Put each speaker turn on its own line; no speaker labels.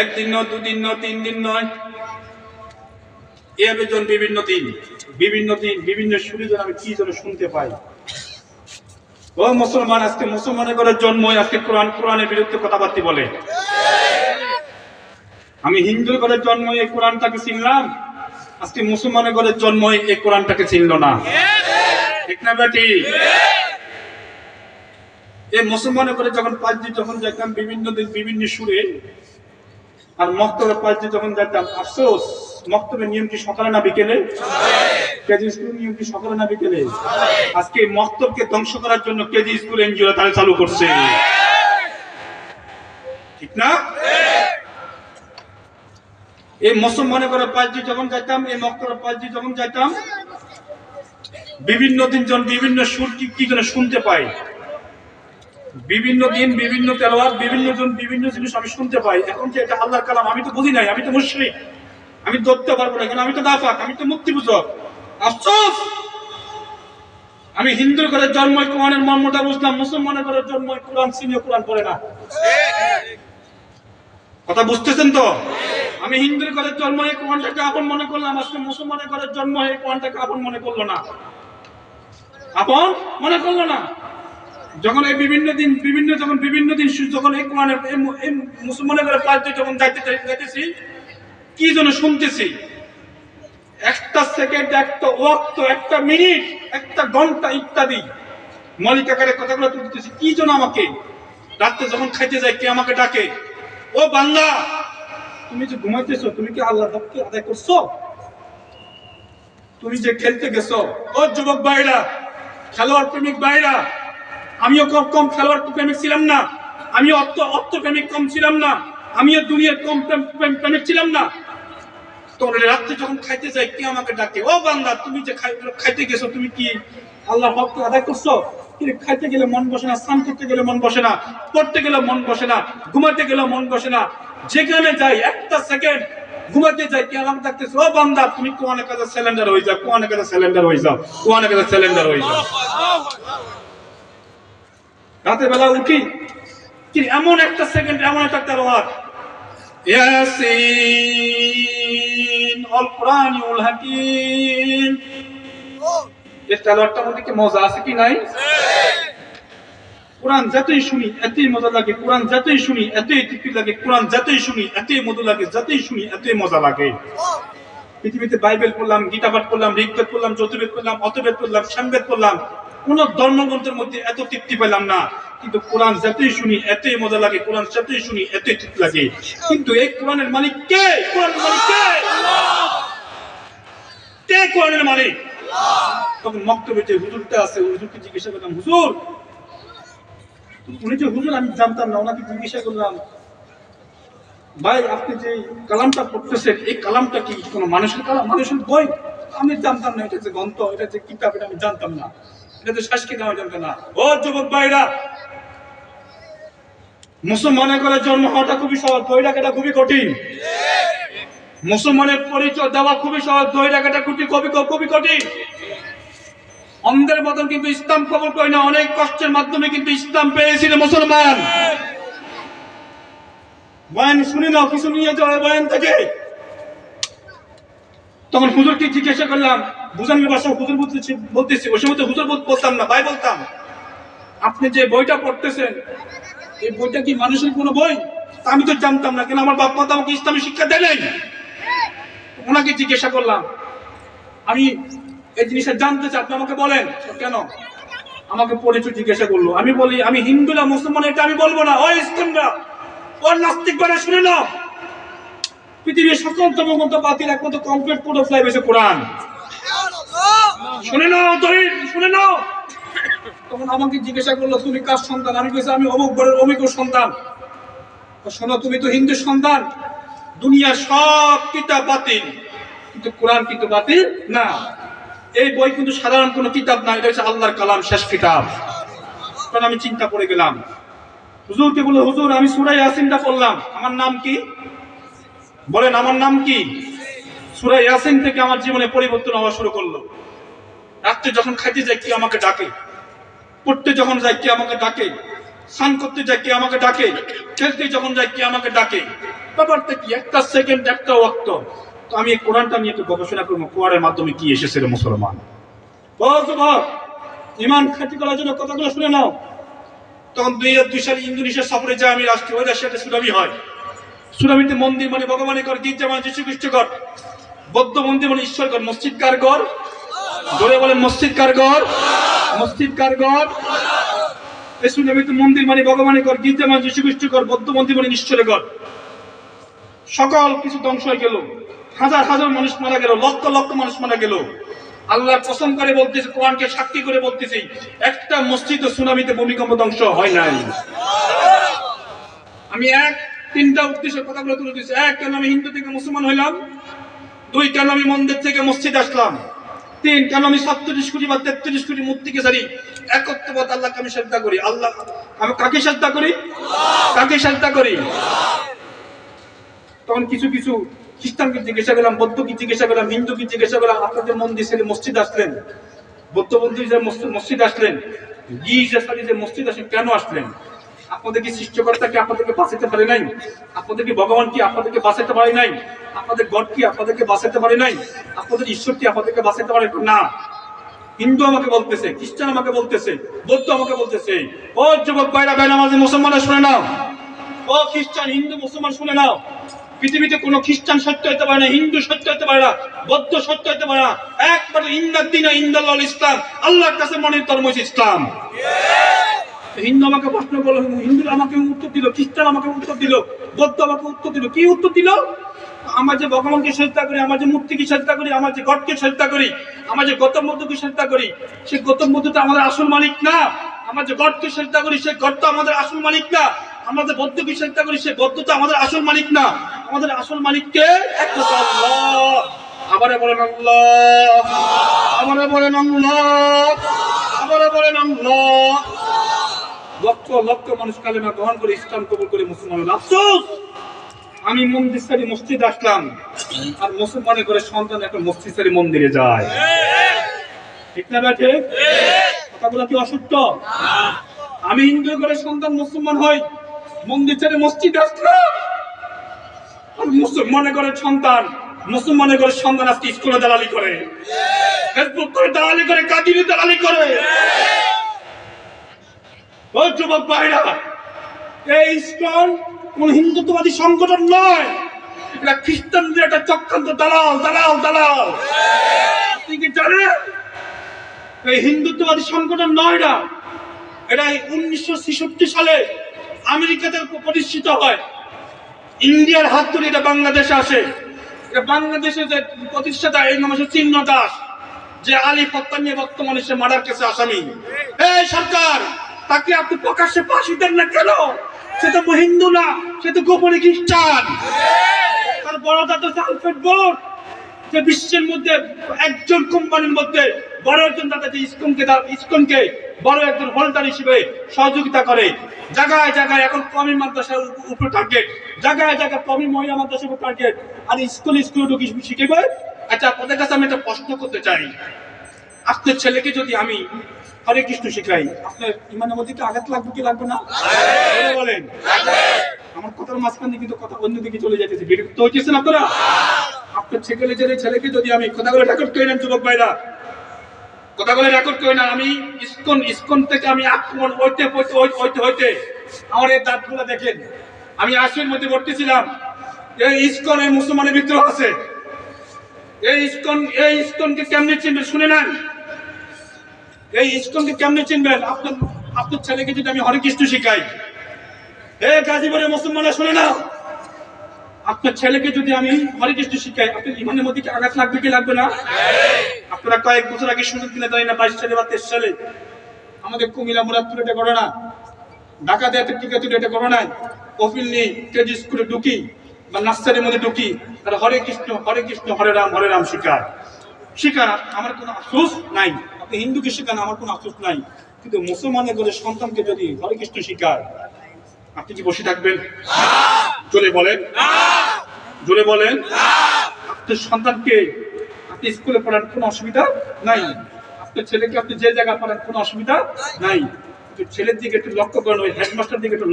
একদিন নয় দুদিন নয়, তিন দিন নয়। এভাবে জন বিভিন্ন দিন বিভিন্ন দিন, বিভিন্ন যেন আমি কি যেন শুনতে পাই। ও মুসলমান, আজকে মুসলমানের ঘরের জন্ম আজকে কোরআন, কোরআনের বিরুদ্ধে কথাবার্তা বলে। আমি হিন্দুর ঘরের জন্ম এই কোরআনটাকে চিনলাম, আজকে মুসলমানের ঘরের জন্ম এই কোরআনটাকে চিনল না। ঠিক না বেটি? এই মুসলমানের ঘরে যখন পাঁচ দিন যখন যেতাম বিভিন্ন দিন বিভিন্ন সুরে আর মক্তবের পাঁচ দিন যখন যেতাম আফসোস মক্তবের নিয়ম কি সকালে না বিকেলে? কেজি স্কুলের নিয়ম কি সকালে না বিকেলে? আজকে এই মক্তবকে ধ্বংস করার জন্য কেজি স্কুল এনজিও তারা চালু করছে। ঠিক না? এই মুসলমানের ঘরে পাঁচ দিন যখন যাইতাম এই মক্তবের পাঁচ দিন যখন যাইতাম বিভিন্ন দিন যখন বিভিন্ন সুর কি কি যেন শুনতে পাই বিভিন্ন দিন, বিভিন্ন তেলোয়ার বিভিন্ন জন, বিভিন্ন জিনিস আমি শুনতে পাই। এখন যে এটা আল্লাহর কালাম? আমি তো বুঝি নাই, আমি তো মুশরিক। আমি ধরতে পারব না কারণ আমি তো দাফাক আমি তো মুক্তি বুঝক আফসোস! আমি হিন্দুর ঘরে জন্ম কোরআনের মর্মটা বুঝলাম, মুসলমানের ঘরে জন্ম কোরআন সিনিয় কোরআন পড়ে না। কথা বুঝতেছেন তো? আমি হিন্দুর ঘরের জন্ম হয়ে কোরআনটাকে আপন মনে করলাম, আজকে মুসলমানের ঘরের জন্ম হয়ে কোরআনটাকে আপন মনে করল না। আপন মনে করল না। যখন এই বিভিন্ন দিন, বিভিন্ন যখন, বিভিন্ন দিন যখন এই কোরআনের মুসলমানের ঘরে পাঁচ যখন যাইতে যাইতেছি, কি যেন শুনতেছি? একটা সেকেন্ড একটা ওয়াক্ত, একটা মিনিট, একটা ঘণ্টা ইত্যাদি। মলিক আকারে কথাগুলো তুলতেছি, কি যেন আমাকে? রাত্রে যখন খাইতে যায় কে আমাকে ডাকে? ও বাংলা তুমি যে ঘুমাইতেছো, তুমি কি আল্লাহ হককে আদায় করছ? তুমি যে খেলতে গেছো? ও যুবক বাইরা খেলোয়াড় প্রেমিক ভাইরা আমিও কম কম খেলোয়াড় প্রেমিক ছিলাম না। আমিও অর্থ অর্থ প্রেমিক কম ছিলাম না। আমিও দুনিয়ার কম প্রেম- প্রেম- প্রেমিক ছিলাম না। তোর রাত্রে যখন খাইতে যাই, কে আমাকে ডাকে? ও বান্দা, তুমি যে খাই- খাইতে গেছো, তুমি কি আল্লাহর হক আদায় করছ? খাইতে গেলে মন বসে না, স্নান করতে গেলে মন বসে না, পড়তে গেলে মন বসে না ঘুমাতে গেলে মন বসে না, যেখানে যাই, একটা সেকেন্ড ঘুমাতে যাই, কে আমাকে ডাকতেছে? ও বান্দা, তুমি কোয়ানে কাজে সিলিন্ডার হয়ে যাও কোয়ানে কাজে সিলিন্ডার হয়ে যাও কোয়ানে কাজে সিলিন্ডার হয়ে যাও। রাতের বেলা উঠি, কি এমন একটা সেকেন্ড এমন একটা কি মজা আছে শুনি মজা লাগে। শুনি লাগে। শুনি মধু লাগে। শুনি মজা লাগে। পৃথিবীতে বাইবেল পড়লাম গীতা পাঠ করলাম ঋগ্বেদ পড়লাম যতুর্বেদ পড়লাম অতবেদ পড়লাম সামবেদ পড়লাম। কোন ধর্মগ্রন্থের মধ্যে এত তৃপ্তি পেলাম না। কিন্তু কোরআন যতই শুনি, এতই মজা লাগে, কোরআন যতই শুনি, এতই তৃপ্তি লাগে। কিন্তু এই কোরআনের মালিক কে? কোরআনের মালিক কে? কে কোরআনের মালিক? তখন হুজুরটা আছে হুজুরকে জিজ্ঞাসা করলাম, হুজুর, উনি যে হুজুর, আমি জানতাম না, ওনাকে জিজ্ঞাসা করলাম, ভাই, আপনি যে কালামটা পড়তেছেন, এই কালামটা কি কোনো মানুষের কালাম? মানুষের বই? আমি জানতাম না, এটা যে গ্রন্থ, এটা যে কিতাব, এটা আমি জানতাম না। এটা যে শাসকি আমি জানতাম না। ও যুবক ভাইরা, মুসলমানের ঘরে জন্ম হওয়াটা খুবই সহজ, ধরে রাখাটা খুবই কঠিন। মুসলমানের পরিচয় দেওয়া খুবই সহজ, ধরে রাখাটা খুবই খুবই খুবই কঠিন। অন্ধের মতন কিন্তু ইসলাম কবর করে না অনেক কষ্টের মাধ্যমে কিন্তু ইসলাম পেয়েছিল মুসলমান। বয়ান শুনি নাও, কিছু নিয়ে যাও এই বয়ান থেকে। তখন হুজুরকে জিজ্ঞাসা করলাম বুঝানোর ভাষা হুজুর বলতেছি বলতেছি, ওই সময় তো হুজুর বলতাম না, ভাই বলতাম। আপনি যে বইটা পড়তেছেন, এই বইটা কি মানুষের কোনো বই? আমি তো জানতাম না, কেন আমার বাপ মা তো আমাকে ইসলামী শিক্ষা দেয় ওনাকে জিজ্ঞাসা করলাম, আমি এই জিনিসটা জানতে চাই, আপনি আমাকে বলেন, কেন? আমাকে পরিচয় জিজ্ঞাসা করল। আমি বলি, আমি হিন্দু না মুসলমান, এটা আমি বলব না। ও ইসলামরা ও নাস্তিক বারে শুনে নাও। পৃথিবীর সকল ধর্মগ্রন্থ বাতিল, একমাত্র কমপ্লিট পুরো ফ্লাই হয়েছে কোরআন। শুনে নাও তরি শুনে নাও। তখন আমাকে জিজ্ঞাসা করল, তুমি কার সন্তান? আমি কইছি, আমি অমুক বড়ের অমুক সন্তান। শোনো, তুমি তো হিন্দু সন্তান। দুনিয়ার সব কিতাব বাতিল। কিন্তু কোরআন কিন্তু বাতিল না। এই বই কিন্তু সাধারণ কোনো কিতাব না, এটা হচ্ছে আল্লাহর কালাম, শেষ কিতাব। তখন আমি চিন্তা করে গেলাম। হুজুরকে বলল, হুজুর, আমি সুরাই ইয়াসিনটা পড়লাম। আমার নাম কি? বলেন, আমার নাম কি? সুরাই ইয়াসিন থেকে আমার জীবনে পরিবর্তন হওয়া শুরু করল। রাত্রে যখন খাইতে যাই কি আমাকে ডাকে? পড়তে যখন যাই কি আমাকে ডাকে? স্নান করতে যাই কে আমাকে ডাকে? খেলতে যখন যাই কে আমাকে ডাকে? ব্যাপারটা কি? একটা সেকেন্ড একটা ওয়াক্ত। তো আমি কোরআনটা নিয়ে একটু গবেষণা করব কোরআনের মাধ্যমে কি এসেছে রে মুসলমান। ইমান খাটি করার জন্য কথাগুলো শুনে নাও। তখন দুই হাজার দুই সালে ইন্দোনেশিয়া সফরে যায়, আমি রাষ্ট্রীয় ওদের সাথে সুনামি হয়। সুনামিতে মন্দির মানে ভগবানের ঘর, গির্জা মানে যীশু খ্রিস্ট ঘর। বৌদ্ধ মন্দির মানে ঈশ্বর ঘর মসজিদ কার ঘর জোরে বলেন, মসজিদ কার ঘর? মসজিদ কার ঘর? এই মন্দির মানে ভগবানের ঘর গির্জা মানে যীশু খ্রিস্ট ঘর, বৌদ্ধ মন্দির মানে ঈশ্বরের ঘর। সকল কিছু ধ্বংস হয়ে গেল। হাজার হাজার মানুষ মারা গেল, লক্ষ লক্ষ মানুষ মারা গেল। আল্লাহ কসম করে বলতেছে, কোরআনকে সাক্ষী করে বলতেছি, একটা মসজিদ ও সুনামিতে ভূমিকম্প ধ্বংস হয় নাই। আমি এক, তিনটা উদ্দেশ্যে কথাগুলো তুলে দিচ্ছি এক, কেন আমি হিন্দু থেকে মুসলমান হইলাম? দুই, কেন আমি মন্দির থেকে মসজিদ আসলাম? তিন, কেন আমি সাতত্রিশ কোটি বা তেত্রিশ কোটি মূর্তিকে সারি একত্রবাদ আল্লাহকে আমি শ্রদ্ধা করি। আল্লাহ, আমি কাকে শ্রদ্ধা করি? কাকে শ্রদ্ধা করি? তখন কিছু কিছু খ্রিস্টানকে জিজ্ঞাসা করলাম, বৌদ্ধকে জিজ্ঞাসা করলাম, হিন্দুকে জিজ্ঞাসা করলাম, আপনাদের মন্দির ছেড়ে মসজিদ আসলেন? বৌদ্ধ মন্দির যে মসজিদ- আসলেন? গির্জা সারি যে মসজিদ আসলেন, কেন আসলেন? আপনাদের কি সৃষ্টিকর্তা কি আপনাদেরকে বাঁচাতে পারে নাই? আপনাদের কি ভগবান কি আপনাদেরকে বাঁচাতে পারে নাই? আপনাদের গড কি আপনাদেরকে বাঁচাতে পারে নাই? আপনাদের ঈশ্বর কি আপনাদেরকে বাঁচাতে পারে না। হিন্দু আমাকে বলতেছে, খ্রিস্টান আমাকে বলতেছে, বৌদ্ধ আমাকে বলতেছে, ও যুবক ভাইরা বাইরা আমাদের মুসলমানরা শুনে নাও। ও খ্রিস্টান, হিন্দু, মুসলমান শুনে নাও। পৃথিবীতে কোনো খ্রিস্টান সত্য হতে পারে না, হিন্দু সত্য হতে পারে না, বৌদ্ধ সত্য হতে পারে না। একমাত্র ইন্দার দিন ইন্দাল্লাহ ইসলাম, আল্লাহর কাছে মনের ধর্ম ইসলাম। হিন্দু আমাকে প্রশ্ন করল হিন্দু আমাকে উত্তর দিল, খ্রিস্টান আমাকে উত্তর দিল, বৌদ্ধ আমাকে উত্তর দিল, কি উত্তর দিল? আমার যে ভগবানকে শ্রদ্ধা করি, আমার যে মূর্তিকে শ্রদ্ধা করি, আমার যে গডকে শ্রদ্ধা করি, আমার যে গৌতম বুদ্ধকে শ্রদ্ধা করি, সে গৌতম বুদ্ধ তো আমাদের আসল মালিক না। আমার যে গডকে শ্রদ্ধা করি, সে গড তো আমাদের আসল মালিক না। আমরা যে বৌদ্ধকে শ্রদ্ধা করি, সে বৌদ্ধ তো আমাদের আসল মালিক না। আমাদের আসল মালিককে একমাত্র আল্লাহ আবারে বলেন আল্লাহ। আবারে বলেন আল্লাহ। আবারে বলেন আল্লাহ। লক্ষ লক্ষ মানুষ কালেমা গ্রহণ করে ইসলাম কবুল করে মুসলমান হলো। আফসোস! আমি মন্দির সারি মসজিদ আসলাম। আর মুসলমানের করে সন্তান একটা মসজিদ সারি মন্দিরে যায়। ঠিক না কথাগুলো কি অসত্য? আমি হিন্দু করে সন্তান মুসলমান হই মন্দির ছেড়ে মসজিদ আসলাম। আর মুসলমানের করে সন্তান মুসলমানের করে সন্তান আজকে স্কুলে দালালি করে। ফেসবুক করে দালালি করে কাদিনে দালালি করে। ও যুবক ভাইরা, এই ইস্কন কোন হিন্দুত্ববাদী সংগঠন নয়। এটা খ্রিস্টানদের একটা চক্রান্ত দালাল দালাল দালাল। আপনি কি জানেন? এই হিন্দুত্ববাদী সংগঠন নয় এটা এটা উনিশশো ছেষট্টি সালে আমেরিকাতে প্রতিষ্ঠিত হয়। ইন্ডিয়ার হাত ধরে এটা বাংলাদেশে আসে। এটা বাংলাদেশে যে প্রতিষ্ঠাতা এই নাম হচ্ছে চিহ্ন দাস যে আলী হত্যা নিয়ে বর্তমানে সে মার্ডার কেসে আসামি। এই সরকার তাকে আপনি প্রকাশ্যে ফাঁসি দেন না কেন? সে তো হিন্দু না, সে তো গোপনে খ্রিস্টান। তার বড় দাদা সালফেট বোর্ড যে বিশ্বের মধ্যে একজন কোম্পানির মধ্যে বড় একজন দাদা যে ইসকনকে ইসকনকে বড় একজন হোল্ডার হিসেবে সহযোগিতা করে। জায়গায় জায়গায় এখন কমি মাদ্রাসার উপ- উপরে টার্গেট জায়গায় জায়গায় কমি মহিলা মাদ্রাসার উপর টার্গেট আর স্কুল স্কুলে ঢুকি শিখেবে আচ্ছা আপনাদের কাছে আমি একটা প্রশ্ন করতে চাই। আপনার ছেলেকে যদি আমি হরে কৃষ্ণ শিখাই। আপনার ইমানের মধ্যে কি আঘাত লাগবে কি লাগবে না? বলেন। আমার কথার মাঝখানে কিন্তু কথা অন্যদিকে চলে যাইতেছে। বিরক্ত হইতেছেন আপনারা? আপনার ছেলে ছেলে ছেলেকে যদি আমি কথাগুলো রেকর্ড করে নেন যুবক ভাইরা। কথাগুলো রেকর্ড করে না আমি ইসকন ইসকন থেকে আমি আক্রমণ হইতে হইতে হইতে হইতে আমার এই দাঁতগুলো দেখেন। আমি আশির মধ্যে ভর্তি ছিলাম এই ইসকন এই মুসলমানের ভিতরে আছে। এই ইসকন এই ইসকনকে কেমনে চিনবেন শুনে নেন। এই ইসকনকে কেমনে চিনবেন? আপনার আপনার ছেলেকে যদি আমি হরে কৃষ্ণ শিখাই। এ গাজীপুরের মুসলমানরা, শুনে না। আপনার ছেলেকে যদি আমি হরে কৃষ্ণ শিখাই, আপনার ইমানের মধ্যে কি আঘাত লাগবে কি লাগবে না? আপনারা কয়েক বছর আগে সুযোগ কিনে জানি না, বাইশ সালে বা তেইশ সালে। আমাদের কুমিল্লা, মুরাদপুর এটা করে না। ঢাকা দিয়ে টিকা তুলে এটা করে নাই কপিল নিয়ে কেজি স্কুলে ঢুকি বা নার্সারির মধ্যে ঢুকি, তারা হরে কৃষ্ণ হরে কৃষ্ণ, হরে রাম হরে রাম শিকার শিকার আমার কোনো আফসোস নাই। আপনি হিন্দুকে শিখান আমার কোনো আফসোস নাই। কিন্তু মুসলমানের ঘরে সন্তানকে যদি হরে কৃষ্ণ শিকার আপনি কি বসে থাকবেন? জোরে বলেন। জোরে বলেন। আপনার সন্তানকে আপনি স্কুলে পড়ার কোনো অসুবিধা নাই। আপনার ছেলেকে আপনি যে জায়গায় পড়ার কোনো অসুবিধা নাই। ছেলের দিকে একটু লক্ষ্য করেন, ওই হেডমাস্টার দিকে একটু